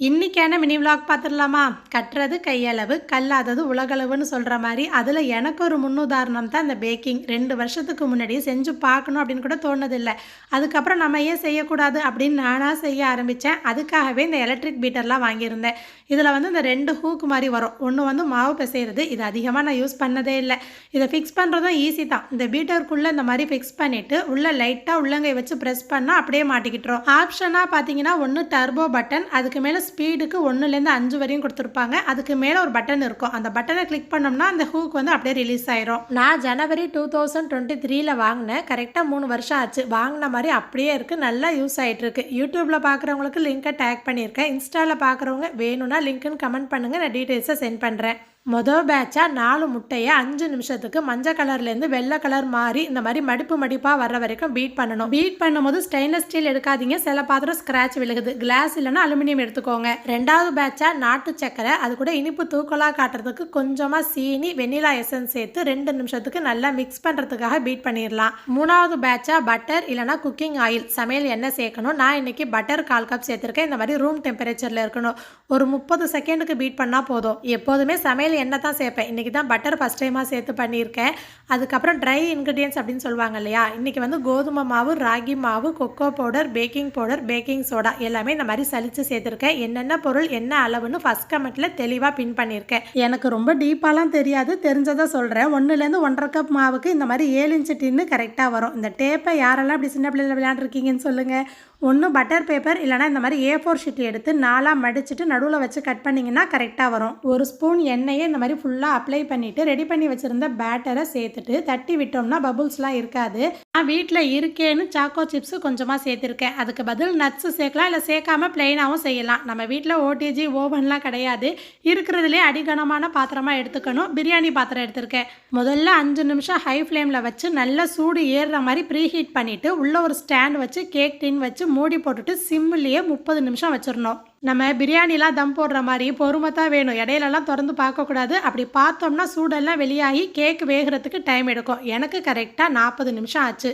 இன்னைக்கான mini vlog பார்த்துடலாமா? கட்டுறது கையளவு கல்லாதது உலகளவுன்னு சொல்கிற மாதிரி அதில் எனக்கு ஒரு முன்னுதாரணம் தான் இந்த பேக்கிங் ரெண்டு வருஷத்துக்கு முன்னாடி செஞ்சு பார்க்கணும் அப்படின்னு கூட தோணுதில்லை. அதுக்கப்புறம் நம்ம ஏன் செய்யக்கூடாது அப்படின்னு நானாக செய்ய ஆரம்பித்தேன் அதுக்காகவே இந்த எலக்ட்ரிக் பீட்டர்லாம் வாங்கியிருந்தேன். இதில் வந்து இந்த ரெண்டு ஹூக் மாதிரி வரும். ஒன்று வந்து மாவு பிசைகிறது இது அதிகமாக நான் யூஸ் பண்ணதே இல்லை. இதை ஃபிக்ஸ் பண்ணுறதும் ஈஸி தான். இந்த பீட்டருக்குள்ளே இந்த மாதிரி ஃபிக்ஸ் பண்ணிவிட்டு உள்ளே லைட்டாக உள்ளங்கை வச்சு ப்ரெஸ் பண்ணால் அப்படியே மாட்டிக்கிட்டுரும். ஆப்ஷனாக பார்த்தீங்கன்னா ஒன்று டர்போ பட்டன் அதுக்கு மேலே ஸ்பீடுக்கு ஒன்றுலேருந்து அஞ்சு வரையும் கொடுத்துருப்பாங்க. அதுக்கு மேலே ஒரு பட்டன் இருக்கும். அந்த பட்டனை கிளிக் பண்ணோம்னா அந்த ஹூக் வந்து அப்படியே ரிலீஸ் ஆயிரும். நான் ஜனவரி டூ தௌசண்ட் டுவெண்ட்டி த்ரீல வாங்கினேன். கரெக்டாக மூணு வருஷம் ஆச்சு. வாங்கின மாதிரி அப்படியே இருக்குது நல்லா யூஸ் ஆகிட்டு இருக்கு. யூடியூப்பில் பார்க்குறவங்களுக்கு லிங்க்கை டேக் பண்ணியிருக்கேன். இன்ஸ்டாவில் பார்க்குறவங்க வேணும்னா லிங்க்குன்னு கமெண்ட் பண்ணுங்கள் நான் டீட்டெயில்ஸை சென்ட் பண்ணுறேன் மொதல் பேட்சாக நாலு முட்டையை அஞ்சு நிமிஷத்துக்கு மஞ்சள் கலர்லேருந்து வெள்ளை கலர் மாறி இந்த மாதிரி மடிப்பு மடிப்பாக வர்ற வரைக்கும் பீட் பண்ணணும். பீட் பண்ணும்போது ஸ்டெயின்லெஸ் ஸ்டீல் எடுக்காதீங்க. சில பாத்திரம் ஸ்க்ராட்ச் விழுகுது. கிளாஸ் இல்லைன்னா அலுமினியம் எடுத்துக்கோங்க. ரெண்டாவது பேட்சாக நாட்டு சக்கரை அது கூட இனிப்பு தூக்கலாக காட்டுறதுக்கு கொஞ்சமாக சீனி வெண்ணிலா எசன்ஸ் சேர்த்து ரெண்டு நிமிஷத்துக்கு நல்லா மிக்ஸ் பண்ணுறதுக்காக பீட் பண்ணிடலாம் மூணாவது பேட்சாக பட்டர் இல்லைனா குக்கிங் ஆயில் சமையல் எண்ணெய் சேர்க்கணும்? நான் இன்னைக்கு பட்டர் கால் கப் சேர்த்துருக்கேன். இந்த மாதிரி ரூம் டெம்பரேச்சரில் இருக்கணும். ஒரு முப்பது செகண்டுக்கு பீட் பண்ணால் போதும். எப்போதுமே சமையல் எண்ணெய் தான் சேர்ப்பேன். இன்றைக்கி தான் பட்டர் ஃபஸ்ட் டைமாக சேர்த்து பண்ணியிருக்கேன். அதுக்கப்புறம் ட்ரை இன்க்ரீடியன்ஸ் அப்படின்னு சொல்லுவாங்க இல்லையா? இன்றைக்கி வந்து கோதுமை மாவு ராகி மாவு cocoa powder baking powder baking soda எல்லாமே இந்த மாதிரி சலித்து சேர்த்துருக்கேன். என்னென்ன பொருள் என்ன அளவுன்னு ஃபஸ்ட் கமெண்ட்டில் தெளிவாக பின் பண்ணியிருக்கேன். எனக்கு ரொம்ப டீப்பாலாம் தெரியாது. தெரிஞ்சதை சொல்கிறேன் ஒன்றுலேருந்து ஒன்றரை கப் மாவுக்கு இந்த மாதிரி ஏழு இன்ச்சு டின்னு கரெக்டாக வரும். இந்த டேப்பை யாரெல்லாம் இப்படி சின்ன பிள்ளைல விளையாண்டுருக்கீங்கன்னு சொல்லுங்கள் ஒன்று பட்டர் பேப்பர் இல்லைனா இந்த மாதிரி ஏ ஃபோர் ஷீட் எடுத்து நாலாக மடிச்சுட்டு நடுவில் வச்சு கட் பண்ணிங்கன்னா கரெக்டாக வரும். ஒரு ஸ்பூன் எண்ணெயை இந்த மாதிரி ஃபுல்லாக அப்ளை பண்ணிவிட்டு ரெடி பண்ணி வச்சுருந்த பேட்டரை சேர்த்துட்டு தட்டி விட்டோம்னா பபுள்ஸ்லாம் இருக்காது. நான் வீட்டில் இருக்கேன்னு சாக்கோ சிப்ஸு கொஞ்சமாக சேர்த்துருக்கேன். அதுக்கு பதில் நட்ஸு சேர்க்கலாம் இல்லை சேர்க்காம பிளெயினாகவும் செய்யலாம். நம்ம வீட்டில் ஓடிஜி ஓவன்லாம் கிடையாது. இருக்கிறதுலே அடிகனமான பாத்திரமாக எடுத்துக்கணும். பிரியாணி பாத்திரம் எடுத்திருக்கேன். முதல்ல அஞ்சு நிமிஷம் ஹை ஃப்ளேமில் வச்சு நல்லா சூடு ஏறுற மாதிரி ப்ரீ ஹீட் பண்ணிவிட்டு உள்ளே ஒரு ஸ்டாண்ட் வச்சு கேக் டின் வச்சு மூடி போட்டுட்டு சிம்மிலேயே முப்பது நிமிஷம் வச்சிடணும். நம்ம பிரியாணிலாம் தம் போடுற மாதிரி பொறுமை தான் வேணும். இடையிலலாம் திறந்து பார்க்கக்கூடாது. அப்படி பார்த்தோம்னா சூடெல்லாம் வெளியாகி கேக் வேகிறதுக்கு டைம் எடுக்கும். எனக்கு கரெக்டாக நாற்பது நிமிஷம் ஆச்சு.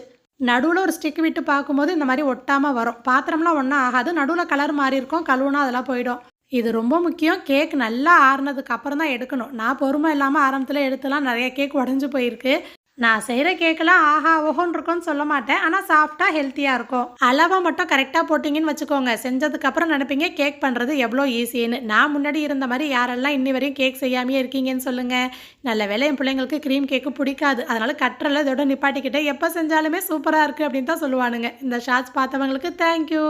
நடுவில் ஒரு ஸ்டிக் விட்டு பார்க்கும்போது இந்த மாதிரி ஒட்டாமல் வரும். பாத்திரம்லாம் ஒன்றும் ஆகாது. நடுவில் கலர் மாறி இருக்கும். கழுவுனா அதெல்லாம் போயிடும். இது ரொம்ப முக்கியம். கேக் நல்லா ஆறுனதுக்கு அப்புறம் தான் எடுக்கணும். நான் பொறுமை இல்லாமல் ஆரம்பத்தில் எடுத்துலாம் நிறைய கேக் உடஞ்சி போயிருக்கு. நான் செய்கிற கேக்கெல்லாம் ஆஹா ஓஹோன்னு இருக்கும்னு சொல்ல மாட்டேன். ஆனால் சாஃப்டாக ஹெல்த்தியாக இருக்கும். அளவை மட்டும் கரெக்டாக போட்டிங்கன்னு வச்சுக்கோங்க. செஞ்சதுக்கப்புறம் நினைப்பீங்க கேக் பண்ணுறது எவ்வளோ ஈஸின்னு நான் முன்னாடி இருந்த மாதிரி யாரெல்லாம் இன்னி வரையும் கேக் செய்யாமையே இருக்கீங்கன்னு சொல்லுங்கள் நல்ல வேலை என் பிள்ளைங்களுக்கு க்ரீம் கேக்கு பிடிக்காது. அதனால் கட்டுறல இதோட நிப்பாட்டிக்கிட்டே எப்போ செஞ்சாலுமே சூப்பராக இருக்குது அப்படின்னு தான் சொல்லுவானுங்க. இந்த ஷார்ட்ஸ் பார்த்தவங்களுக்கு தேங்க்யூ